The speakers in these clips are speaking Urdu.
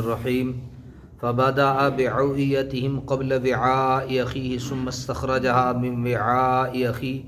الرحيم. فبدأ بعوئيتهم قبل وعاء أخيه ثم استخرجها من وعاء أخيه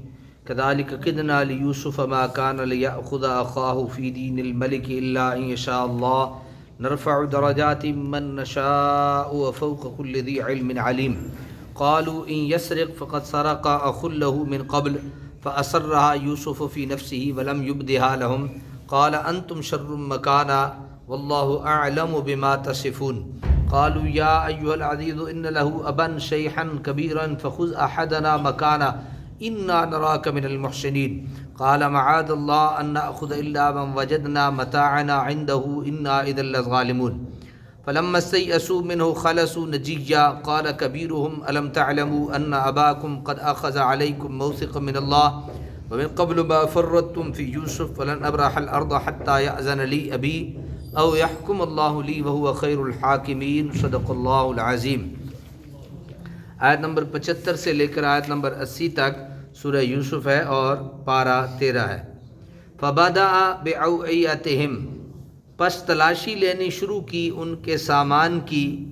كذلك كدنا ليوسف ما كان ليأخذ أخاه في دين الملك إلا أن يشاء الله. نرفع درجات من نشاء وفوق كل ذي علم عليم. قالوا إن يسرق فقد سرق أخ له من قبل فأسرها يوسف في نفسه ولم يبدها لهم. قال أنتم شر مكانا. والله أعلم بما تصفون. قالوا يا أيها العزيز إن له أبا شيخا كبيرا فخذ أحدنا مكانا إنا نراك من المحسنين. قال معاذ الله أن نأخذ إلا من وجدنا متاعنا عنده. إنا إذا لظالمون. فلما استيئسوا منه خلصوا نجيا. قال كبيرهم ألم تعلموا أن أباكم قد أخذ عليكم موثقا من الله؟ ومن قبل ما فرطتم في يوسف فلن أبرح الأرض حتى يأذن لي أبي. او يحكم اللہ لی وهو خیر الحاکمین، صدق اللہ العظیم۔ آیت نمبر پچہتر سے لے کر آیت نمبر اسی تک سورہ یوسف ہے اور پارہ تیرہ ہے۔ فبدا بعوعیتہم، پس تلاشی لینی شروع کی ان کے سامان کی۔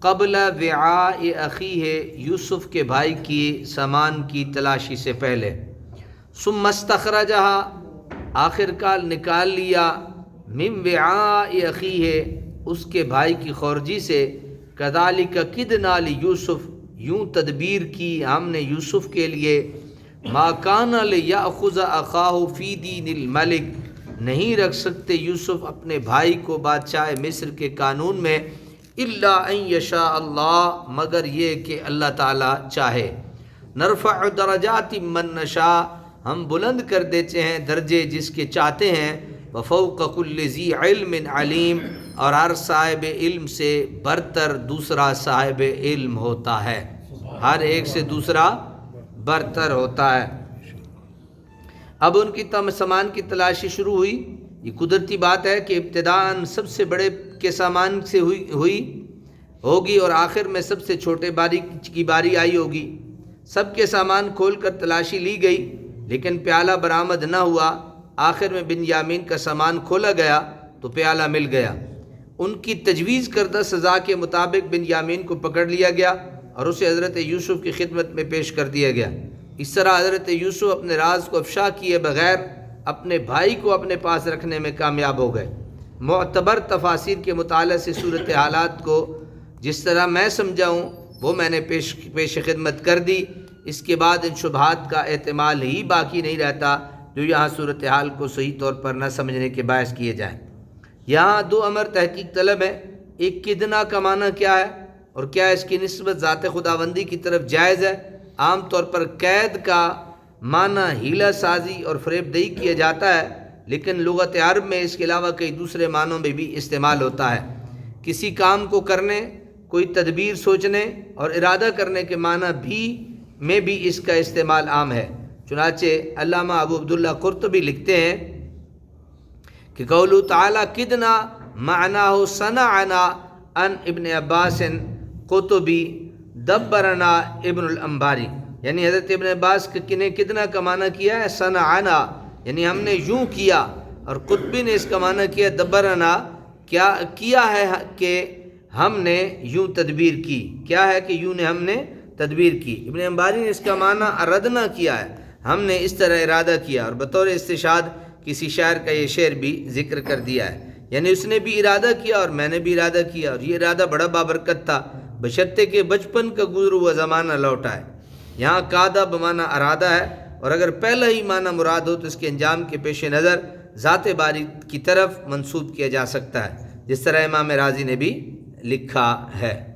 قبل وعاء اخی ہے یوسف کے بھائی کی سامان کی تلاشی سے پہلے۔ ثم مستخرجہ آخر کال نکال لیا۔ مم وعی ہے اس کے بھائی کی خورجی سے کدالی کا کد نالی یوسف یوں تدبیر کی ہم نے یوسف کے لیے ماکان یا خزا اخاہ فی دین الملک، نہیں رکھ سکتے یوسف اپنے بھائی کو بادشاہ مصر کے قانون میں اللہ یشا اللہ، مگر یہ کہ اللہ تعالیٰ چاہے۔ نرفع درجات من نشا ہم بلند کر دیتے ہیں درجے جس کے چاہتے ہیں۔ وفوق کل ذی علم علیم اور ہر صاحب علم سے برتر دوسرا صاحب علم ہوتا ہے۔ ہر ایک سے دوسرا برتر ہوتا ہے۔ اب ان کی تم سامان کی تلاشی شروع ہوئی۔ یہ قدرتی بات ہے کہ ابتدان سب سے بڑے کے سامان سے ہوئی ہوئی ہوگی اور آخر میں سب سے چھوٹے باری کی باری آئی ہوگی۔ سب کے سامان کھول کر تلاشی لی گئی، لیکن پیالہ برآمد نہ ہوا۔ آخر میں بن یامین کا سامان کھولا گیا تو پیالہ مل گیا۔ ان کی تجویز کردہ سزا کے مطابق بن یامین کو پکڑ لیا گیا اور اسے حضرت یوسف کی خدمت میں پیش کر دیا گیا۔ اس طرح حضرت یوسف اپنے راز کو افشا کیے بغیر اپنے بھائی کو اپنے پاس رکھنے میں کامیاب ہو گئے۔ معتبر تفاصیر کے مطالعہ سے صورت حالات کو جس طرح میں سمجھاؤں، وہ میں نے پیش پیش خدمت کر دی۔ اس کے بعد ان شبہات کا اعتمال ہی باقی نہیں رہتا۔ جو یہاں صورتحال کو صحیح طور پر نہ سمجھنے کے باعث کیے جائیں۔ یہاں دو امر تحقیق طلب ہے ایک کدنا کا معنی کیا ہے اور کیا اس کی نسبت ذات خداوندی کی طرف جائز ہے؟ عام طور پر قید کا معنی ہیلا سازی اور فریب دہی کیا جاتا ہے، لیکن لغت عرب میں اس کے علاوہ کئی دوسرے معنوں میں بھی استعمال ہوتا ہے۔ کسی کام کو کرنے، کوئی تدبیر سوچنے اور ارادہ کرنے کے معنی بھی میں بھی اس کا استعمال عام ہے۔ چنانچہ علامہ ابو عبداللہ قرطبی لکھتے ہیں کہ قول تعالیٰ کدنا معنا ہو ثنا ان ابن عباس قطبی دبرنا ابن الانباری۔ یعنی حضرت ابن عباس نے کتنا کا معنی کیا ہے؟ ثنا یعنی ہم نے یوں کیا اور قطبی نے اس کا معنی کیا دبرنا۔ کیا کیا ہے کہ ہم نے یوں تدبیر کی؟ کیا ہے کہ یوں نے ہم نے تدبیر کی؟ ابن امباری نے اس کا معنی اردنا کیا ہے۔ ہم نے اس طرح ارادہ کیا اور بطور استشاد کسی شاعر کا یہ شعر بھی ذکر کر دیا ہے۔ یعنی اس نے بھی ارادہ کیا اور میں نے بھی ارادہ کیا اور یہ ارادہ بڑا بابرکت تھا۔ بشرطے کے بچپن کا گزر ہوا زمانہ لوٹا ہے۔ یہاں کادہ بمانہ ارادہ ہے اور اگر پہلا ہی معنی مراد ہو تو اس کے انجام کے پیش نظر ذات باری کی طرف منسوب کیا جا سکتا ہے۔ جس طرح امام راضی نے بھی لکھا ہے۔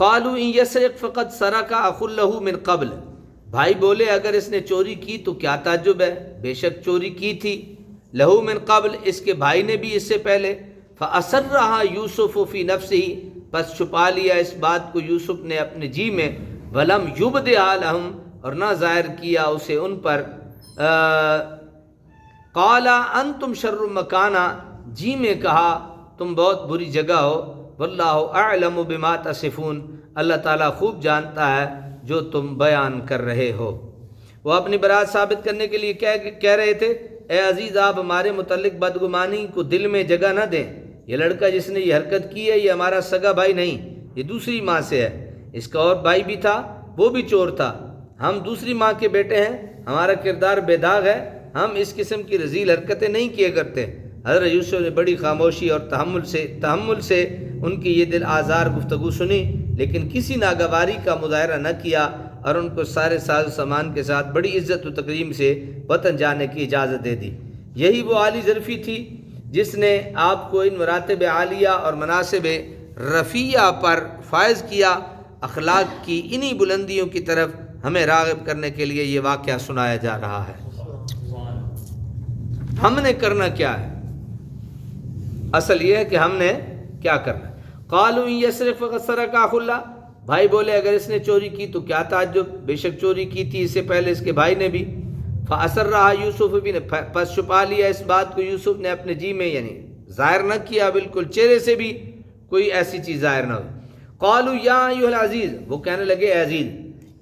قالو ان یسرق فقط سرقا اخ اللہ من قبل۔ بھائی بولے، اگر اس نے چوری کی تو کیا تعجب ہے؟ بے شک چوری کی تھی۔ لہو من قبل، اس کے بھائی نے بھی اس سے پہلے۔ فاثر رہا یوسف و فی نفس ہی پس چھپا لیا اس بات کو یوسف نے اپنے جی میں۔ ولم یوب عالم اور نہ ظاہر کیا اسے ان پر۔ قالا ان تم شر مکانہ جی میں کہا، تم بہت بری جگہ ہو۔ واللہ اعلم بما تصفون۔ اللہ تعالیٰ خوب جانتا ہے جو تم بیان کر رہے ہو۔ وہ اپنی برات ثابت کرنے کے لیے کہہ رہے تھے، اے عزیز، آپ ہمارے متعلق بدگمانی کو دل میں جگہ نہ دیں۔ یہ لڑکا جس نے یہ حرکت کی ہے، یہ ہمارا سگا بھائی نہیں، یہ دوسری ماں سے ہے۔ اس کا اور بھائی بھی تھا، وہ بھی چور تھا۔ ہم دوسری ماں کے بیٹے ہیں، ہمارا کردار بے داغ ہے۔ ہم اس قسم کی رزیل حرکتیں نہیں کیا کرتے۔ حضرت یوسف نے بڑی خاموشی اور تحمل سے تحمل سے ان کی یہ دل آزار گفتگو سنی، لیکن کسی ناگواری کا مظاہرہ نہ کیا اور ان کو سارے ساز و سامان کے ساتھ بڑی عزت و تقریم سے وطن جانے کی اجازت دے دی۔ یہی وہ عالی ظرفی تھی جس نے آپ کو ان مراتب عالیہ اور مناسب رفیہ پر فائز کیا۔ اخلاق کی انہی بلندیوں کی طرف ہمیں راغب کرنے کے لیے یہ واقعہ سنایا جا رہا ہے۔ ہم نے کرنا کیا ہے؟ اصل یہ ہے کہ ہم نے کیا کرنا ہے؟ قالو یسرف سرقہ اللہ بھائی بولے، اگر اس نے چوری کی تو کیا تعجب؟ بے شک چوری کی تھی اس سے پہلے اس کے بھائی نے بھی۔ فاثر رہا یوسف بھی نے پس چھپا لیا اس بات کو۔ یوسف نے اپنے جی میں یعنی ظاہر نہ کیا، بالکل چہرے سے بھی کوئی ایسی چیز ظاہر نہ ہوئی۔ قالو یا ایوہ العزیز، وہ کہنے لگے عزیز،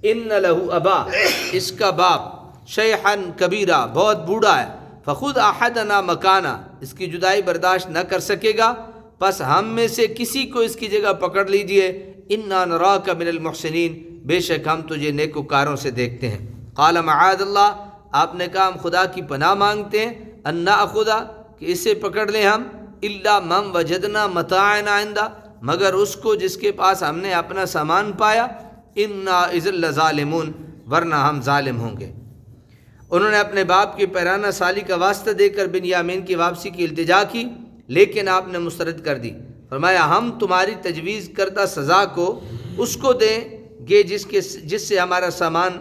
ان لہو ابا، اس کا باپ شیحن کبیرہ، بہت بوڑھا ہے۔ فخود احدنا مکانہ اس کی جدائی برداشت نہ کر سکے گا۔ پس ہم میں سے کسی کو اس کی جگہ پکڑ لیجیے۔ انا نراک من المحسنین۔ بے شک ہم تجھے نیکوکاروں سے دیکھتے ہیں۔ قال معاذ اللہ آپ نے کہا ہم خدا کی پناہ مانگتے ہیں۔ انا خدا کہ اسے پکڑ لیں ہم۔ اللہ مم وجدنا متاعنا عندہ مگر اس کو جس کے پاس ہم نے اپنا سامان پایا۔ انا عزل ظالمون ورنہ ہم ظالم ہوں گے۔ انہوں نے اپنے باپ کی پیرانہ سالی کا واسطہ دے کر بن یامین کی واپسی کی التجا کی۔ لیکن آپ نے مسترد کر دی۔ فرمایا، ہم تمہاری تجویز کردہ سزا کو اس کو دیں گے جس کے جس سے ہمارا سامان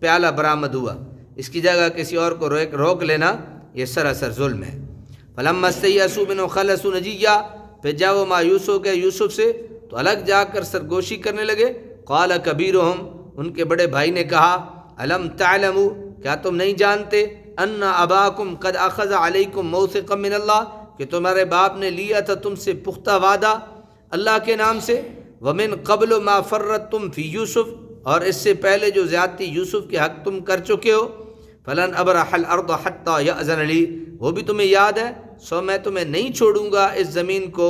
پیالہ برآمد ہوا۔ اس کی جگہ کسی اور کو روک روک لینا یہ سراسر ظلم ہے۔ فلم مستی بن و خلص نجیہ پھر جا وہ مایوس ہو گئے یوسف سے، تو الگ جا کر سرگوشی کرنے لگے۔ قال کبیر ان کے بڑے بھائی نے کہا علم تعلم کیا تم نہیں جانتے ان اباکم قد اخذ علیکم موثقا من اللہ؟ کہ تمہارے باپ نے لیا تھا تم سے پختہ وعدہ اللہ کے نام سے۔ ومن قبل ما فرت تم فی یوسف، اور اس سے پہلے جو زیادتی یوسف کے حق تم کر چکے ہو۔ فلاً ابرح الارض حتیٰ یأذن علی وہ بھی تمہیں یاد ہے۔ سو میں تمہیں نہیں چھوڑوں گا اس زمین کو۔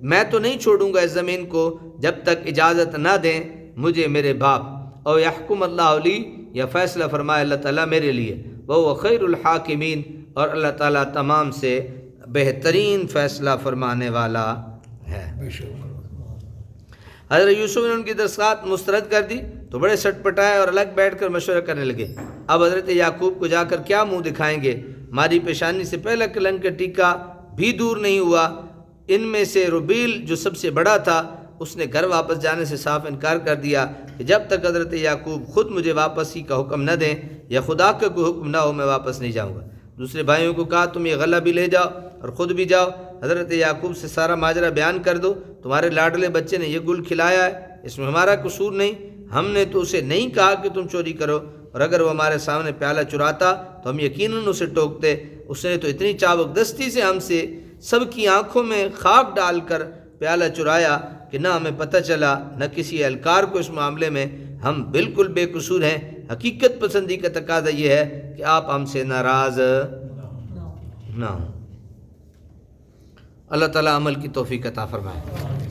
میں تو نہیں چھوڑوں گا اس زمین کو جب تک اجازت نہ دیں مجھے میرے باپ۔ اور یحکم اللہ علی یا فیصلہ فرمائے اللہ تعالیٰ میرے لیے۔ وہ خیر الحاکمین، اور اللہ تعالیٰ تمام سے بہترین فیصلہ فرمانے والا ہے۔ حضرت یوسف نے ان کی درخواست مسترد کر دی تو بڑے سٹ پٹائے اور الگ بیٹھ کر مشورہ کرنے لگے۔ اب حضرت یعقوب کو جا کر کیا منہ دکھائیں گے؟ ماری پیشانی سے پہلا کلنگ کا ٹیکہ بھی دور نہیں ہوا۔ ان میں سے ربیل جو سب سے بڑا تھا، اس نے گھر واپس جانے سے صاف انکار کر دیا کہ جب تک حضرت یعقوب خود مجھے واپس ہی کا حکم نہ دیں یا خدا کا کوئی حکم نہ ہو، میں واپس نہیں جاؤں گا۔ دوسرے بھائیوں کو کہا، تم یہ غلہ بھی لے جاؤ اور خود بھی جاؤ۔ حضرت یعقوب سے سارا ماجرہ بیان کر دو۔ تمہارے لاڈلے بچے نے یہ گل کھلایا ہے۔ اس میں ہمارا قصور نہیں۔ ہم نے تو اسے نہیں کہا کہ تم چوری کرو۔ اور اگر وہ ہمارے سامنے پیالہ چراتا تو ہم یقیناً اسے ٹوکتے۔ اس نے تو اتنی چابک دستی سے ہم سے سب کی آنکھوں میں خاک ڈال کر پیالہ چرایا کہ نہ ہمیں پتہ چلا، نہ کسی اہلکار کو اس معاملے میں۔ ہم بالکل بے قصور ہیں۔ حقیقت پسندی کا تقاضا یہ ہے کہ آپ ہم سے ناراض نہ ہوں۔ اللہ تعالیٰ عمل کی توفیق عطا فرمائے۔